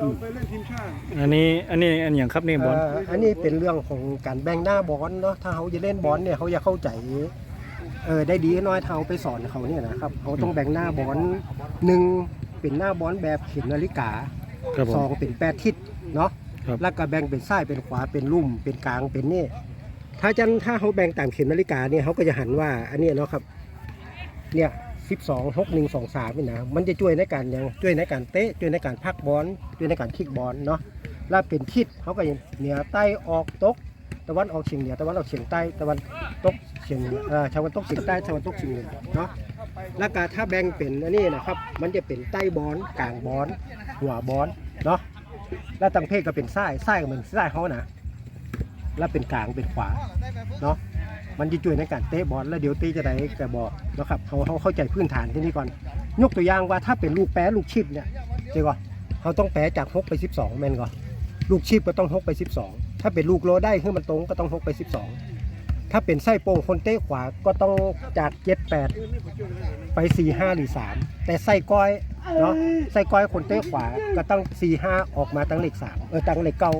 จะเอาไปเล่นทีมชาติอันนี้อันนี้อันอย่างครับนี่บอลเอ่ออันนี้เป็นเรื่องของการแบ่งหน้าบอลเนาะถ้าเขาจะเล่นบอลเนี่ยเขาจะเข้าใจเออได้ดีน้อยเท่าไปสอนเขาเนี่ยนะครับเขาต้องแบ่งหน้าบอลหนึ่งเป็นหน้าบอลแบบเข็มนาฬิกาครับผสอม งเป็นแปดทิศเนาะครับ แล้วก็แบ่งเป็นซ้ายเป็นขวาเป็นลุ่มเป็นกลางเป็นนี่ถ้าจันถ้าเขาแบ่งตามเข็มนาฬิกาเนี่ยเขาก็จะหันว่าอันเนี้ยเนาะครับเนี่ย สิบสองหกหนึ่งสองสามนี่นะ มันจะช่วยในการยังช่วยในการเตะช่วยในการพักบอลช่วยในการคิกบอลเนาะแล้วเป็นทิศเขาก็เหนือใต้ออกตกตะวันออกเฉียงเหนือตะวันออกเฉียงใต้ตะวันตกเฉียงเหนือเอ่อตะวันตกเฉียงใต้ตะวันตกเฉียงเหนือเนาะแล้วก็ถ้าแบ่งเป็นอันนี้นะครับ มันจะเป็นใต้บอลกลางบอลหัวบอลเนาะแล้วตังเพศก็เป็นซ้ายซ้ก็เป็นซ้เขานะแล้วเป็นกลางเป็นขวาเนาะ มันจะช่วยในการเตะบอลแล้วเดี๋ยวตีจะได้กระบอกนะครับเขาเขาเข้าใจพื้นฐานที่นี่ก่อน ยกตัวอย่างว่าถ้าเป็นลูกแปะลูกชิปเนี่ยเจ๊ก่อนเขาต้องแปะจาก6ไป 12แม่นก่อนลูกชิปก็ต้อง6ไป 12 ถ้าเป็นลูกโลได้คือมันตรงก็ต้อง6ไป 12 ถ้าเป็นไส้โป่งคนเตะขวาก็ต้องจาก7 8ไป 4 5 หรือ 3 แต่ไส้ก้อยเนาะไส้ก้อยคนเตะขวาก็ต้อง 4 5 ออกมาตั้งเลข3เออตั้งเลขเก้า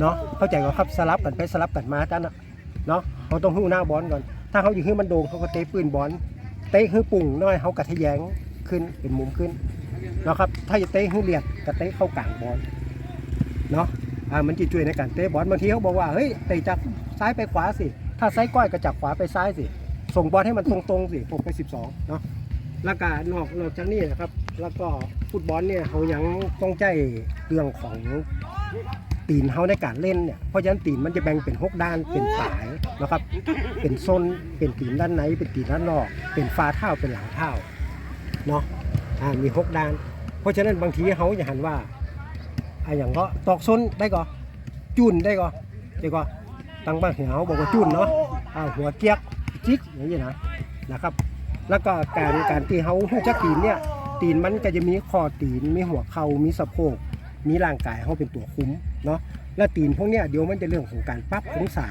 เนาะเข้าใจก็ครับสลับกันไปสลับกันมาจ้านะ เนาะเขาต้องหู้หน้าบอลก่อน ถ้าเขาอยู่ขึ้นมันโด่งเขาก็เตะปืนบอลเตะคือปุ่งน้อยเขากระทะแยงขึ้นเป็นมุมขึ้นเนาะครับถ้าจะเตะคือเลียดก็เตะเข้ากลางบอลเนาะอ่ามันจะช่วยในการเตะบอลบางทีเขาบอกว่าเฮ้ยเตะจากซ้ายไปขวาสิ ถ้าซ้ายก้อยก็จากขวาไปซ้ายสิ ส่งบอลให้มันตรงๆสิผมไป 12เนาะแล้วก็นอกนอกจากนี้นะครับ แล้วก็ฟุตบอลเนี่ยเขายังต้องใจเรื่องของ ตีนเขาในการเล่นเนี่ยเพราะฉะนั้นตีนมันจะแบ่งเป็นหกด้านเป็นฝายนะครับ เป็นโซนเป็นตีนด้านในเป็นตีนด้านนอก เป็นฟ้าเท้าเป็นหลังเท้าเนาะอ่ามีหกด้าน เพราะฉะนั้นบางทีเขาจะหันว่าอ่าอย่างก็ตอกโซนได้ก็จุนได้ก็เดี๋ยวก็ตั้งบ้านเหวบอกว่าจุนเนาะอ่าหัวเกียกจิกอย่างนี้นะนะครับ แล้วก็การการที่เขาหูจักตีนเนี่ยตีนมันก็จะมีคอตีนมีหัวเข่ามีสะโพก มีร่างกายเขาเป็นตัวคุ้มเนาะและตีนพวกเนี้ยเดี๋ยวมันจะเรื่องของการปรับองศา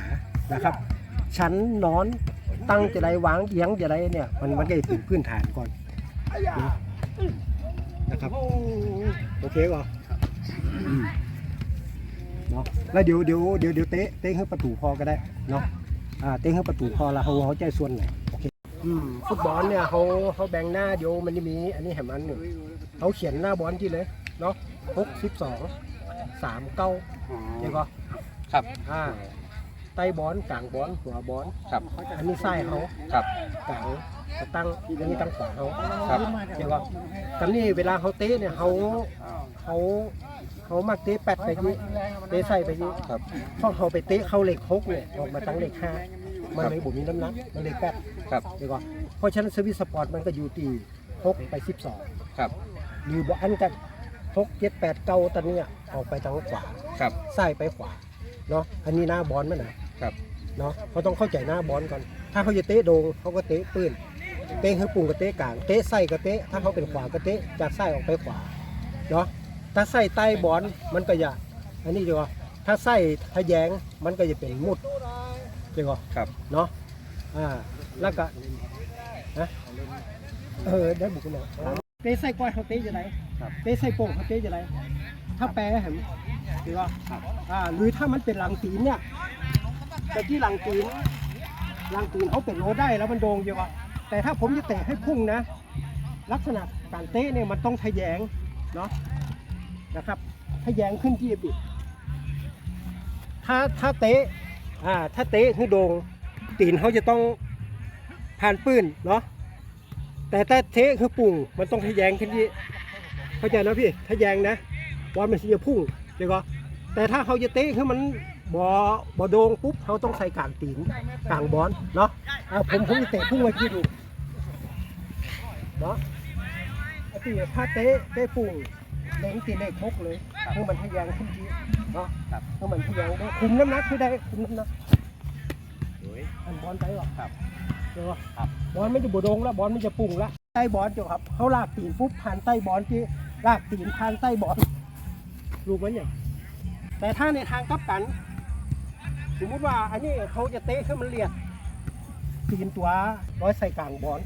นะครับ ชั้นนอนตั้งจะไรวางเอียงจะไรเนี่ยมันมันก็จะเป็นพื้นฐานก่อนนะครับโอเคก่อนเนาะแล้วเดี๋ยวเดี๋ยวเดี๋ยวเดี๋ยวเตะเตะให้ประตูพอก็ได้เนาะอ่าเตะให้ประตูพอแล้วเขาเขาใจส่วนไหน อเคอืมฟุตบอลเนี่ยเขาเขาแบ่งหน้าเดี๋ยวมันจะมีอันนี้เห็นมันหนึ่งเขาเขียนหน้าบอลที่เลยเนาะหกสิบสองสามเก้าเดี๋ยวก็ครับอ่าใต้บอลกลางบอลหัวบอลครับ อันนี้ไส้เขาครับกลางจะตั้งอันนี้ตั้งขวาเขาครับเดี๋ยวก็ตอนนี้เวลาเขาเตะเนี่ยเขาเขาเขามักเตะแปดไปยี่เตะใส่ไปยี่ครับพอเขาไปเตะเข้าเหล็กหกเนี่ยออกมาตั้งเหล็กห้า มันเลยบุมีน้ำหนักมันเลยแปดครับ เดี๋ยวก็เพราะฉะนั้นสวิสสปอร์ตมันก็อยู่ที่หกไปสิบสองครับ หรือบอลกันหกเจ็ดแปดเก้าตอนเนี้ยออกไปทางขวาครับ ซ้ายไปขวาเนาะอันนี้หน้าบอลมันนะครับ เนาะเขาต้องเข้าใจหน้าบอลก่อน ถ้าเขาจะเตะโดงเขาก็เตะปืนเตะคือปุ่งก็เตะกลางเตะไส้ก็เตะถ้าเขาเป็นขวาก็เตะจากไส้ออกไปขวาเนาะถ้าไส้ใต้บอลมันก็จะอันนี้ดีกว่าถ้าไส้ทะแยงมันก็จะเป็นมุด ดีกว่าครับเนาะอ่าแล้วก็นะเออได้บุกหน่อยเตะไส้ก้อยเขาเตะจะไหนครับเตะไส้โป่งเขาเตะจะไหนถ้าแปลเห็นดีกว่าอ่าหรือถ้ามันเป็นหลังตีนเนี่ยแต่ที่หลังตีนหลังตีนเขาเป็นโลได้แล้วมันโด่งเยอะอะแต่ถ้าผมจะเตะให้พุ่งนะ ลักษณะการเตะเนี่ยมันต้องทะแยงเนาะนะครับทะแยงขึ้นที่บิดถ้าถ้าเตะ อ่าถ้าเตะให้โด่งตีนเขาจะต้องผ่านปืนเนาะแต่ถ้าเทะคือปุ่งมันต้องทะแยงขึ้นที่เข้าใจนะพี่ทะแยงนะบอลมันจะพุ่งเดี๋ยวก็แต่ถ้าเขาจะเตะคือมันบอบอโดงปุ๊บเขาต้องใส่กลางตีนกลางบอลเนาะอ่าผมผมจะเตะพุ่งไว้ที่ดูเนาะไอ้ที่ถ้าเตะเตะปุ่งเล็งตีเลขทกเลย เพื่อมันทะแยงขึ้นทีเนาะครับเพื่อมันทะแยงได้คุมน้ำหนักคือได้คุมน้ำหนักอันบอลไปหรอครับเดี๋ยวครับบอลไม่จะบโดงแล้วบอลไม่จะปุ่งแล้วใต้บอลเจ้าครับเขาลากตีนปุ๊บผ่านใต้บอลที่ลากตีนผ่านใต้บอลลูกมันอย่างแต่ถ้าในทางกลับกัน สมมติว่าอันนี้เขาจะเตะขึ้นมันเรียดตีนตัวร้อยใส่กลางบอล